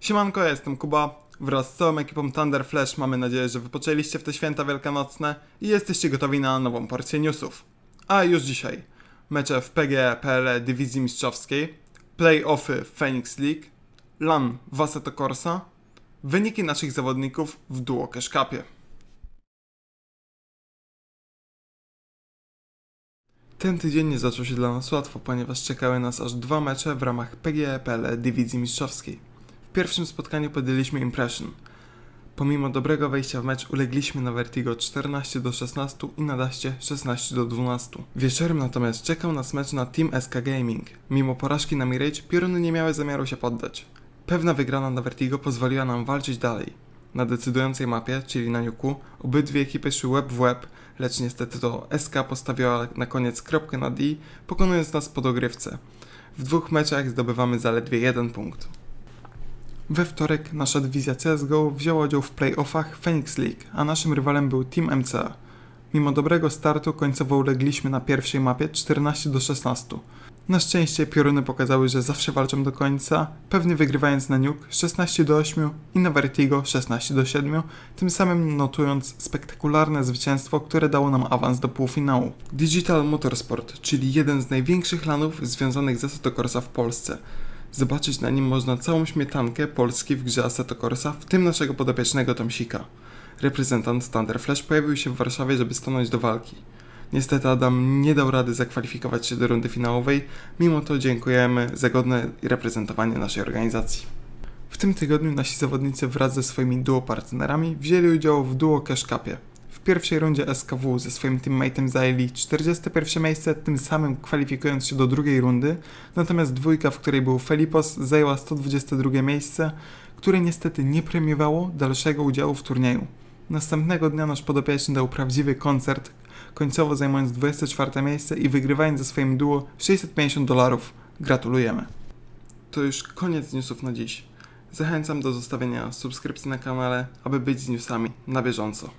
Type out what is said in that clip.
Siemanko, ja jestem Kuba. Wraz z całą ekipą Thunder Flash mamy nadzieję, że wypoczęliście w te święta wielkanocne i jesteście gotowi na nową porcję newsów. A już dzisiaj mecze w PGE PL Dywizji Mistrzowskiej, play-offy Phoenix League, LAN w Assetto Corsa, wyniki naszych zawodników w Duo Cash Cupie. Ten tydzień nie zaczął się dla nas łatwo, ponieważ czekały nas aż dwa mecze w ramach PGE PL Dywizji Mistrzowskiej. Pierwszym spotkaniu podjęliśmy Impression. Pomimo dobrego wejścia w mecz ulegliśmy na Vertigo 14 do 16 i na Daście 16 do 12. Wieczorem natomiast czekał nas mecz na Team SK Gaming. Mimo porażki na Mirage, pioruny nie miały zamiaru się poddać. Pewna wygrana na Vertigo pozwoliła nam walczyć dalej. Na decydującej mapie, czyli na Nuku, obydwie ekipy szły łeb w łeb, lecz niestety to SK postawiła na koniec kropkę na D, pokonując nas po dogrywce. W dwóch meczach zdobywamy zaledwie jeden punkt. We wtorek nasza dywizja CSGO wzięła udział w playoffach Phoenix League, a naszym rywalem był Team MCA. Mimo dobrego startu końcowo ulegliśmy na pierwszej mapie 14 do 16. Na szczęście pioruny pokazały, że zawsze walczą do końca, pewnie wygrywając na Nuke 16 do 8 i na Vertigo 16 do 7, tym samym notując spektakularne zwycięstwo, które dało nam awans do półfinału. Digital Motorsport, czyli jeden z największych lanów związanych z Assetto w Polsce. Zobaczyć na nim można całą śmietankę Polski w grze Assetto Corsa, w tym naszego podopiecznego Tomsika. Reprezentant Thunder Flash pojawił się w Warszawie, żeby stanąć do walki. Niestety Adam nie dał rady zakwalifikować się do rundy finałowej, mimo to dziękujemy za godne reprezentowanie naszej organizacji. W tym tygodniu nasi zawodnicy wraz ze swoimi duo partnerami wzięli udział w duo Cash Cupie. W pierwszej rundzie SKW ze swoim teammateem zajęli 41 miejsce, tym samym kwalifikując się do drugiej rundy, natomiast dwójka, w której był Felipos, zajęła 122 miejsce, które niestety nie premiowało dalszego udziału w turnieju. Następnego dnia nasz podopieczny dał prawdziwy koncert, końcowo zajmując 24 miejsce i wygrywając ze swoim duo 650 dolarów. Gratulujemy. To już koniec newsów na dziś. Zachęcam do zostawienia subskrypcji na kanale, aby być z newsami na bieżąco.